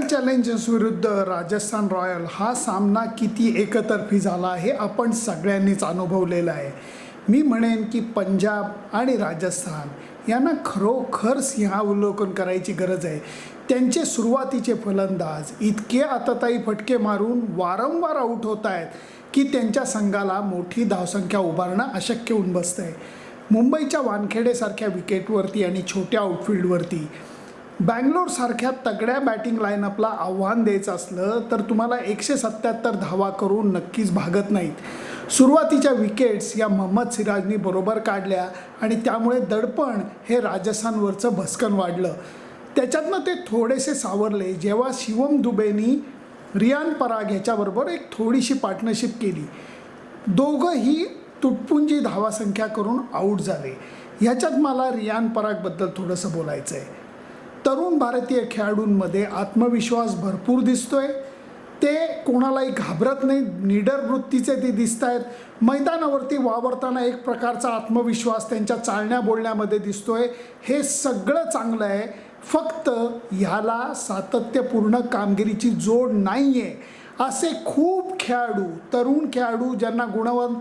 Challengers विरुद्ध Rajasthan royal हा सामना किती एकतर्फी झाला हे आपण सगळ्यांनीच अनुभवलेलं आहे. मी म्हणेन की पंजाब आणि राजस्थान यांना खरोखर सिंहावलोकन करायची गरज आहे. त्यांचे सुरुवातीचे फलंदाज इतके आतताई फटके मारून वारंवार आऊट होत आहेत की त्यांच्या संघाला मोठी धावसंख्या उभारणं अशक्य होऊन बसतं आहे मुंबईच्या वानखेडेसारख्या विकेटवरती आणि छोट्या आउटफिल्डवरती बँगलोरसारख्या तगड्या बॅटिंग लाईनअपला आव्हान द्यायचं असलं तर तुम्हाला एकशे सत्त्याहत्तर धावा करून नक्कीच भागत नाहीत. सुरुवातीच्या विकेट्स या मोहम्मद सिराजनी बरोबर काढल्या आणि त्यामुळे दडपण हे राजस्थानवरचं भस्कन वाढलं. त्याच्यातनं ते थोडेसे सावरले जेव्हा शिवम दुबेनी रियान पराग ह्याच्याबरोबर एक थोडीशी पार्टनरशिप केली. दोघंही तुटपुंजी धावासंख्या करून आऊट झाले. ह्याच्यात मला रियान परागबद्दल थोडंसं बोलायचं आहे तरुण भारतीय खेळाडूंमध्ये आत्मविश्वास भरपूर दिसतोय. ते कोणालाही घाबरत नाही निडर वृत्तीचे ते दिसत आहेत मैदानावरती वावरताना एक प्रकारचा आत्मविश्वास त्यांच्या चालण्या बोलण्यामध्ये दिसतोय. हे सगळं चांगलं आहे. फक्त ह्याला सातत्यपूर्ण कामगिरीची जोड नाही आहे असे खूप खेळाडू तरुण खेळाडू ज्यांना गुणवान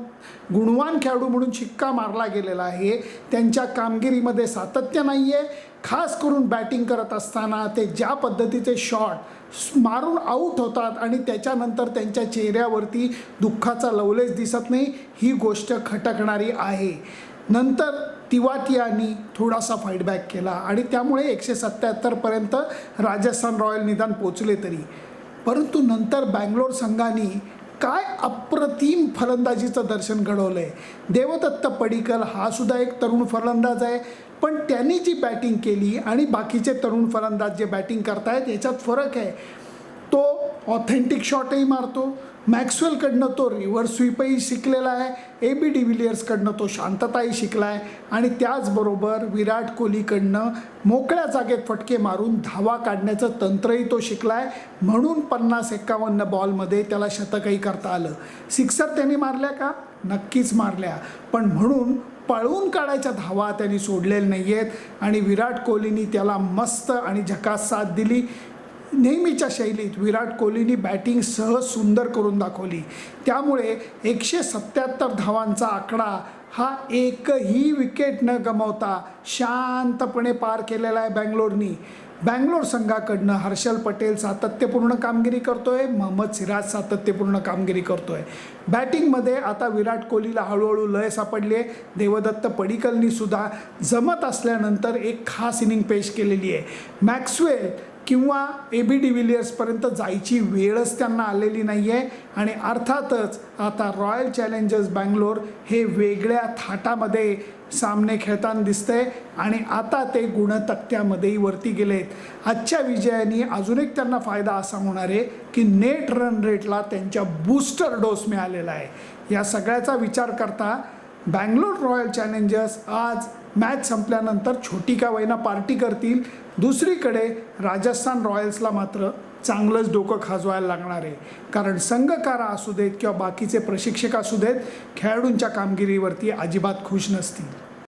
गुणवान खेळाडू म्हणून शिक्का मारला गेलेला आहे त्यांच्या कामगिरीमध्ये सातत्य नाही आहे खास करून बॅटिंग करत असताना ते ज्या पद्धतीचे शॉट मारून आऊट होतात आणि त्याच्यानंतर त्यांच्या चेहऱ्यावरती दुःखाचा लवलेच दिसत नाही ही गोष्ट खटकणारी आहे. नंतर तिवाटियानी थोडासा फाईडबॅक केला आणि त्यामुळे एकशे सत्त्याहत्तरपर्यंत राजस्थान रॉयल निदान पोचले तरी. परंतु नंतर बँगलोर संघाने काय अप्रतिम फलंदाजीचं दर्शन घडवलं आहे देवदत्त पडिकल हा सुद्धा एक तरुण फलंदाज आहे पण त्यांनी जी बॅटिंग केली आणि बाकीचे तरुण फलंदाज जे बॅटिंग करतायत याच्यात फरक आहे. तो ऑथेंटिक शॉटही मारतो मॅक्सवेलकडनं तो रिव्हर्स स्वीपही शिकलेला आहे ए बी डिव्हिलियर्सकडनं तो शांतताही शिकला आहे आणि त्याचबरोबर विराट कोहलीकडनं मोकळ्या जागेत फटके मारून धावा काढण्याचं तंत्रही तो शिकला आहे. म्हणून पन्नास एक्कावन्न बॉलमध्ये त्याला शतकही करता आलं. सिक्सर त्यांनी मारल्या का? नक्कीच मारल्या. पण म्हणून पळवून काढायच्या धावा त्यांनी सोडलेल्या नाही आहेत आणि विराट कोहलीनी त्याला मस्त आणि झकास साथ दिली. नेहमीच्या शैलीत विराट कोहलीनी बॅटिंग सहज सुंदर करून दाखवली. त्यामुळे एकशे सत्त्याहत्तर धावांचा आकडा हा एकही विकेट न गमावता शांतपणे पार केलेला आहे बँगलोरनी. बँगलोर संघाकडनं हर्षल पटेल सातत्यपूर्ण कामगिरी करतोय मोहम्मद सिराज सातत्यपूर्ण कामगिरी करतोय. बॅटिंगमध्ये आता विराट कोहलीला हळूहळू लय सापडली आहे. देवदत्त पडिकलनी सुद्धा जमत असल्यानंतर एक खास इनिंग पेश केलेली आहे. मॅक्सवेल किंवा ए बी डिव्हिलियर्सपर्यंत जायची वेळच त्यांना आलेली नाही आहे आणि अर्थातच आता रॉयल चॅलेंजर्स बँगलोर हे वेगळ्या थाटामध्ये सामने खेळताना दिसतंय. आणि आता ते गुणतक्त्यामध्येही वरती गेलेत. आजच्या विजयाने अजून एक त्यांना फायदा असा होणार आहे की नेट रन रेटला त्यांच्या बूस्टर डोस मिळालेला आहे. या सगळ्याचा विचार करता बँगलोर रॉयल चॅलेंजर्स आज मॅच संपल्यानंतर छोटी का वैना पार्टी करतील. दुसरीकडे राजस्थान रॉयल्सला मात्र चांगलंच डोकं खाजवायला लागणार आहे. कारण संघकारा असू देत किंवा बाकीचे प्रशिक्षक असू देत खेळाडूंच्या कामगिरीवरती अजिबात खुश नसतील.